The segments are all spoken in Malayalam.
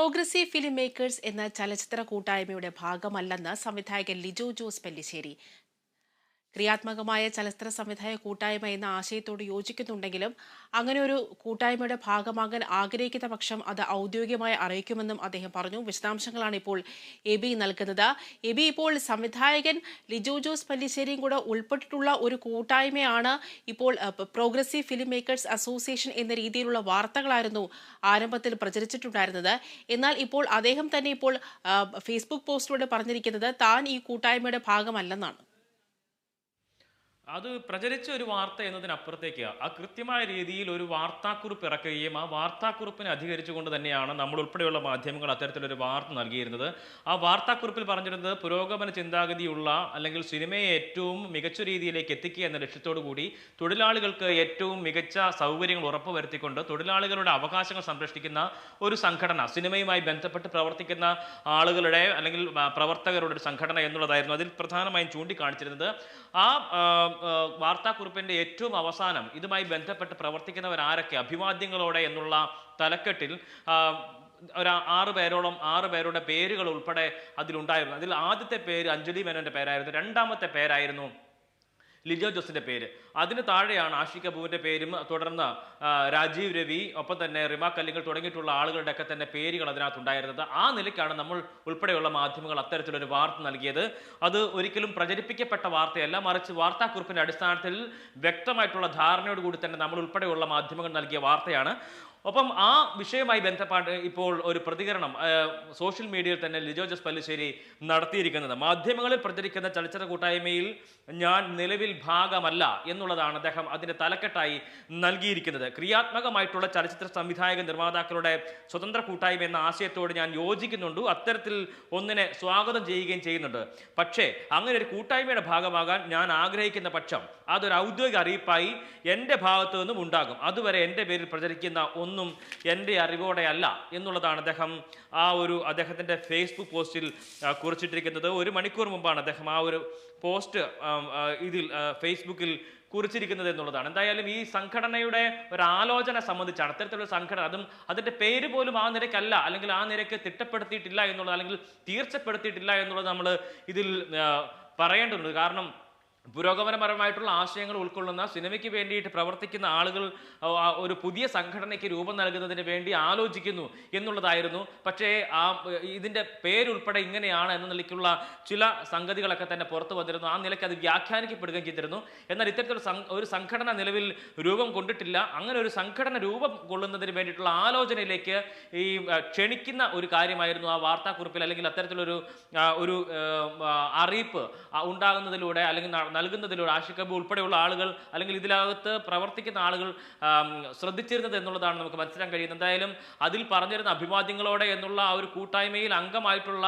പ്രോഗ്രസീവ് ഫിലിം മേക്കേഴ്സ് എന്ന ചലച്ചിത്ര കൂട്ടായ്മയുടെ ഭാഗമല്ലെന്ന് സംവിധായകൻ ലിജോ ജോസ് പെല്ലിശ്ശേരി ക്രിയാത്മകമായ ചലച്ചിത്ര സംവിധായക കൂട്ടായ്മ എന്ന ആശയത്തോട് യോജിക്കുന്നുണ്ടെങ്കിലും അങ്ങനെ ഒരു കൂട്ടായ്മയുടെ ഭാഗമാകാൻ ആഗ്രഹിക്കുന്ന പക്ഷം അത് ഔദ്യോഗികമായി അറിയിക്കുമെന്നും അദ്ദേഹം പറഞ്ഞു. വിശദാംശങ്ങളാണ് ഇപ്പോൾ എബി നൽകുന്നത്. എബി ഇപ്പോൾ സംവിധായകൻ ലിജോ ജോസ് പല്ലിശ്ശേരിയും കൂടെ ഉൾപ്പെട്ടിട്ടുള്ള ഒരു കൂട്ടായ്മയാണ് ഇപ്പോൾ പ്രോഗ്രസീവ് ഫിലിം മേക്കേഴ്സ് അസോസിയേഷൻ എന്ന രീതിയിലുള്ള വാർത്തകളായിരുന്നു ആരംഭത്തിൽ പ്രചരിച്ചിട്ടുണ്ടായിരുന്നത്. എന്നാൽ ഇപ്പോൾ അദ്ദേഹം തന്നെ ഇപ്പോൾ ഫേസ്ബുക്ക് പോസ്റ്റിലൂടെ പറഞ്ഞിരിക്കുന്നത് താൻ ഈ കൂട്ടായ്മയുടെ ഭാഗമല്ലെന്നാണ്. അത് പ്രചരിച്ച ഒരു വാർത്ത എന്നതിനപ്പുറത്തേക്ക് ആ കൃത്യമായ രീതിയിൽ ഒരു വാർത്താക്കുറിപ്പ് ഇറക്കുകയും ആ വാർത്താക്കുറിപ്പിനെ അധികരിച്ചുകൊണ്ട് തന്നെയാണ് നമ്മൾ ഉൾപ്പെടെയുള്ള മാധ്യമങ്ങൾ അത്തരത്തിലൊരു വാർത്ത നൽകിയിരുന്നത്. ആ വാർത്താക്കുറിപ്പിൽ പറഞ്ഞിരുന്നത് പുരോഗമന ചിന്താഗതിയുള്ള അല്ലെങ്കിൽ സിനിമയെ ഏറ്റവും മികച്ച രീതിയിലേക്ക് എത്തിക്കുക എന്ന ലക്ഷ്യത്തോടു കൂടി തൊഴിലാളികൾക്ക് ഏറ്റവും മികച്ച സൗകര്യങ്ങൾ ഉറപ്പുവരുത്തിക്കൊണ്ട് തൊഴിലാളികളുടെ അവകാശങ്ങൾ സംരക്ഷിക്കുന്ന ഒരു സംഘടന സിനിമയുമായി ബന്ധപ്പെട്ട് പ്രവർത്തിക്കുന്ന ആളുകളുടെ അല്ലെങ്കിൽ പ്രവർത്തകരുടെ ഒരു സംഘടന എന്നുള്ളതായിരുന്നു. അതിൽ പ്രധാനമായും ചൂണ്ടിക്കാണിച്ചിരുന്നത് ആ വാർത്താക്കുറിപ്പിന്റെ ഏറ്റവും അവസാനം ഇതുമായി ബന്ധപ്പെട്ട് പ്രവർത്തിക്കുന്നവർ ആരൊക്കെ? അഭിവാദ്യങ്ങളോടെ എന്നുള്ള തലക്കെട്ടിൽ ഒരു ആറ് പേരോളം ആറ് പേരുടെ പേരുകൾ ഉൾപ്പെടെ അതിലുണ്ടായിരുന്നു. അതിൽ ആദ്യത്തെ പേര് അഞ്ജലി മേനോന്റെ പേരായിരുന്നു. രണ്ടാമത്തെ പേരായിരുന്നു ലിജോ ജോസിന്റെ പേര്. അതിന് താഴെയാണ് ആഷിക് കപൂറിന്റെ പേരും തുടർന്ന് രാജീവ് രവി ഒപ്പം തന്നെ റിമ കല്ലിങ്ങൾ തുടങ്ങിയിട്ടുള്ള ആളുകളുടെ ഒക്കെ തന്നെ പേരുകൾ അതിനകത്തുണ്ടായിരുന്നത്. ആ നിലയ്ക്കാണ് നമ്മൾ ഉൾപ്പെടെയുള്ള മാധ്യമങ്ങൾ അത്തരത്തിലൊരു വാർത്ത നൽകിയത്. അത് ഒരിക്കലും പ്രചരിപ്പിക്കപ്പെട്ട വാർത്തയല്ല മറിച്ച് വാർത്താക്കുറിപ്പിന്റെ അടിസ്ഥാനത്തിൽ വ്യക്തമായിട്ടുള്ള ധാരണയോടുകൂടി തന്നെ നമ്മൾ ഉൾപ്പെടെയുള്ള മാധ്യമങ്ങൾ നൽകിയ വാർത്തയാണ്. ഒപ്പം ആ വിഷയവുമായി ബന്ധപ്പെട്ട് ഇപ്പോൾ ഒരു പ്രതികരണം സോഷ്യൽ മീഡിയയിൽ തന്നെ ലിജോ ജസ് പല്ലിശ്ശേരി നടത്തിയിരിക്കുന്നത്. മാധ്യമങ്ങളിൽ പ്രചരിക്കുന്ന ചലച്ചിത്ര കൂട്ടായ്മയിൽ ഞാൻ നിലവിൽ ഭാഗമല്ല എന്നുള്ളതാണ് അദ്ദേഹം അതിന്റെ തലക്കെട്ടായി നൽകിയിരിക്കുന്നത്. ക്രിയാത്മകമായിട്ടുള്ള ചലച്ചിത്ര സംവിധായക നിർമ്മാതാക്കളുടെ സ്വതന്ത്ര കൂട്ടായ്മ എന്ന ആശയത്തോട് ഞാൻ യോജിക്കുന്നുണ്ട്. അത്തരത്തിൽ ഒന്നിനെ സ്വാഗതം ചെയ്യുകയും ചെയ്യുന്നുണ്ട്. പക്ഷേ അങ്ങനെ ഒരു കൂട്ടായ്മയുടെ ഭാഗമാകാൻ ഞാൻ ആഗ്രഹിക്കുന്ന പക്ഷം അതൊരു ഔദ്യോഗിക അറിയിപ്പായി എന്റെ ഭാഗത്തു നിന്നും ഉണ്ടാകും. അതുവരെ എന്റെ പേരിൽ പ്രചരിക്കുന്ന ഒന്നും എന്റെ അറിവോടെ അല്ല എന്നുള്ളതാണ് അദ്ദേഹം ആ ഒരു അദ്ദേഹത്തിന്റെ ഫേസ്ബുക്ക് പോസ്റ്റിൽ കുറിച്ചിട്ടിരിക്കുന്നത്. ഒരു മണിക്കൂർ മുമ്പാണ് അദ്ദേഹം ആ ഒരു പോസ്റ്റ് ഇതിൽ ഫേസ്ബുക്കിൽ കുറിച്ചിരിക്കുന്നത് എന്നുള്ളതാണ്. എന്തായാലും ഈ സംഘടനയുടെ ഒരു ആലോചന സംബന്ധിച്ചാണ് അത്തരത്തിലുള്ള സംഘടന അതും അതിന്റെ പേര് പോലും ആ നിരക്കല്ല അല്ലെങ്കിൽ ആ നിരക്ക് തിട്ടപ്പെടുത്തിയിട്ടില്ല എന്നുള്ളത് അല്ലെങ്കിൽ തീർച്ചപ്പെടുത്തിയിട്ടില്ല എന്നുള്ളത് നമ്മൾ ഇതിൽ പറയേണ്ടതുണ്ട്. കാരണം പുരോഗമനപരമായിട്ടുള്ള ആശയങ്ങൾ ഉൾക്കൊള്ളുന്ന സിനിമയ്ക്ക് വേണ്ടിയിട്ട് പ്രവർത്തിക്കുന്ന ആളുകൾ ഒരു പുതിയ സംഘടനയ്ക്ക് രൂപം നൽകുന്നതിന് വേണ്ടി ആലോചിക്കുന്നു എന്നുള്ളതായിരുന്നു. പക്ഷേ ആ ഇതിന്റെ പേരുൾപ്പെടെ ഇങ്ങനെയാണ് എന്ന നിലയ്ക്കുള്ള ചില സംഗതികളൊക്കെ തന്നെ പുറത്തു വന്നിരുന്നു. ആ നിലയ്ക്ക് അത് വ്യാഖ്യാനിക്കപ്പെടുകയും ചെയ്തിരുന്നു. എന്നാൽ ഇത്തരത്തിലുള്ള സം- ഒരു സംഘടന നിലവിൽ രൂപം കൊണ്ടിട്ടില്ല. അങ്ങനെ ഒരു സംഘടന രൂപം കൊള്ളുന്നതിന് വേണ്ടിയിട്ടുള്ള ആലോചനയിലേക്ക് ഈ ക്ഷണിക്കുന്ന ഒരു കാര്യമായിരുന്നു ആ വാർത്താക്കുറിപ്പിൽ അല്ലെങ്കിൽ അത്തരത്തിലൊരു ഒരു അറിയിപ്പ് ഉണ്ടാകുന്നതിലൂടെ അല്ലെങ്കിൽ നൽകുന്നതിലൂടെ ആഷിക്കബ് ഉൾപ്പെടെയുള്ള ആളുകൾ അല്ലെങ്കിൽ ഇതിനകത്ത് പ്രവർത്തിക്കുന്ന ആളുകൾ ശ്രദ്ധിച്ചിരുന്നത് എന്നുള്ളതാണ് നമുക്ക് മനസ്സിലാക്കാൻ കഴിയുന്നത്. എന്തായാലും അതിൽ പറഞ്ഞിരുന്ന അഭിവാദ്യങ്ങളോടെ എന്നുള്ള ആ ഒരു കൂട്ടായ്മയിൽ അംഗമായിട്ടുള്ള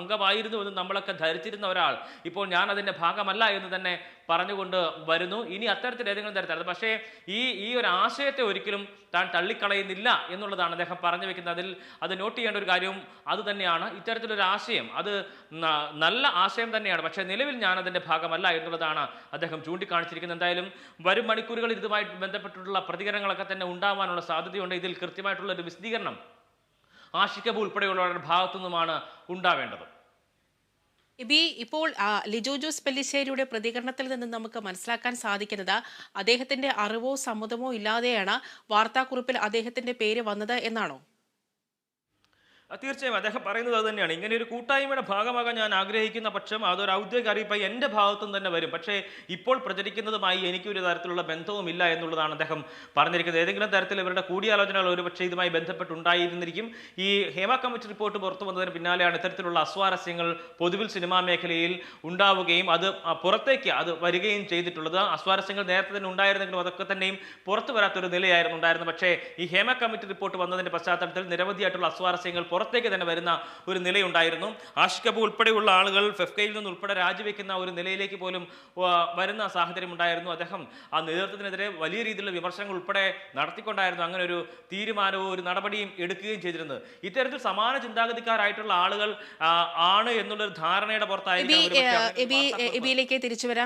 അംഗമായിരുന്നു എന്ന് നമ്മളൊക്കെ ധരിച്ചിരുന്ന ഒരാൾ ഇപ്പോൾ ഞാൻ അതിന്റെ ഭാഗമല്ല എന്ന് തന്നെ പറഞ്ഞുകൊണ്ട് വരുന്നു. ഇനി അത്തരത്തിൽ ഏതെങ്കിലും തരത്തിൽ പക്ഷേ ഈ ഈ ഒരു ആശയത്തെ ഒരിക്കലും താൻ തള്ളിക്കളയുന്നില്ല എന്നുള്ളതാണ് അദ്ദേഹം പറഞ്ഞു വെക്കുന്നത്. അതിൽ അത് നോട്ട് ചെയ്യേണ്ട ഒരു കാര്യവും അത് തന്നെയാണ്. ഇത്തരത്തിലൊരു ആശയം അത് നല്ല ആശയം തന്നെയാണ്. പക്ഷേ നിലവിൽ ഞാൻ അതിന്റെ ഭാഗമല്ല എന്നുള്ളതാണ് അദ്ദേഹം ചൂണ്ടിക്കാണിച്ചിരിക്കുന്നത്. എന്തായാലും വരും മണിക്കൂറുകളിൽ ഇതുമായി ബന്ധപ്പെട്ടിട്ടുള്ള പ്രതികരണങ്ങളൊക്കെ തന്നെ ഉണ്ടാവാനുള്ള സാധ്യതയുണ്ട്. ഇതിൽ കൃത്യമായിട്ടുള്ള ഒരു വിശദീകരണം ആഷിക്കബ് ഉൾപ്പെടെയുള്ളവരുടെ ഭാഗത്തു നിന്നുമാണ് ഉണ്ടാവേണ്ടത്. ഇബി ഇപ്പോൾ ലിജോ ജോസ് പെല്ലിശ്ശേരിയുടെ പ്രതികരണത്തിൽ നിന്ന് നമുക്ക് മനസ്സിലാക്കാൻ സാധിക്കുന്നത് അദ്ദേഹത്തിന്റെ അറിവോ സമ്മതമോ ഇല്ലാതെയാണ് വാർത്താക്കുറിപ്പിൽ അദ്ദേഹത്തിന്റെ പേര് വന്നത് എന്നാണോ? തീർച്ചയായും അദ്ദേഹം പറയുന്നത് അത് തന്നെയാണ്. ഇങ്ങനെ ഒരു കൂട്ടായ്മയുടെ ഭാഗമാകാൻ ഞാൻ ആഗ്രഹിക്കുന്ന പക്ഷം അതൊരു ഔദ്യോഗിക അറിയിപ്പായി എന്റെ ഭാഗത്തും തന്നെ വരും. പക്ഷേ ഇപ്പോൾ പ്രചരിക്കുന്നതുമായി എനിക്കൊരു തരത്തിലുള്ള ബന്ധവുമില്ല എന്നുള്ളതാണ് അദ്ദേഹം പറഞ്ഞിരിക്കുന്നത്. ഏതെങ്കിലും തരത്തിൽ ഇവരുടെ കൂടിയാലോചനകൾ ഒരുപക്ഷെ ഇതുമായി ബന്ധപ്പെട്ടുണ്ടായിരുന്നിരിക്കും. ഈ ഹേമ കമ്മിറ്റി റിപ്പോർട്ട് പുറത്തു വന്നതിന് പിന്നാലെയാണ് ഇത്തരത്തിലുള്ള അസ്വാരസ്യങ്ങൾ പൊതുവിൽ സിനിമാ മേഖലയിൽ ഉണ്ടാവുകയും അത് പുറത്തേക്ക് അത് വരികയും ചെയ്തിട്ടുള്ളത്. അസ്വാരസ്യങ്ങൾ നേരത്തെ തന്നെ ഉണ്ടായിരുന്നെങ്കിലും അതൊക്കെ തന്നെയും പുറത്തു വരാത്തൊരു നിലയായിരുന്നു ഉണ്ടായിരുന്നത്. പക്ഷേ ഈ ഹേമ കമ്മിറ്റി റിപ്പോർട്ട് വന്നതിന്റെ പശ്ചാത്തലത്തിൽ നിരവധിയായിട്ടുള്ള അസ്വാരസ്യങ്ങൾ പുറത്തേക്ക് തന്നെ വരുന്ന ഒരു നിലയുണ്ടായിരുന്നു. ആഷിഖ് കപൂർ ഉൾപ്പെടെയുള്ള ആളുകൾ ഫെഫ്കയിൽ നിന്ന് ഉൾപ്പെടെ രാജിവെക്കുന്ന ഒരു നിലയിലേക്ക് പോലും വരുന്ന സാഹചര്യം ഉണ്ടായിരുന്നു. അദ്ദേഹം ആ നേതൃത്വത്തിനെതിരെ വലിയ രീതിയിലുള്ള വിമർശനങ്ങൾ ഉൾപ്പെടെ നടത്തിക്കൊണ്ടായിരുന്നു അങ്ങനെ ഒരു തീരുമാനവും ഒരു നടപടിയും എടുക്കുകയും ചെയ്തിരുന്നത്. ഇത്തരത്തിൽ സമാന ചിന്താഗതിക്കാരായിട്ടുള്ള ആളുകൾ ആണ് എന്നുള്ളൊരു ധാരണയുടെ പുറത്തായിരുന്നു പുറത്തായിരിക്കും തിരിച്ചു വരാം.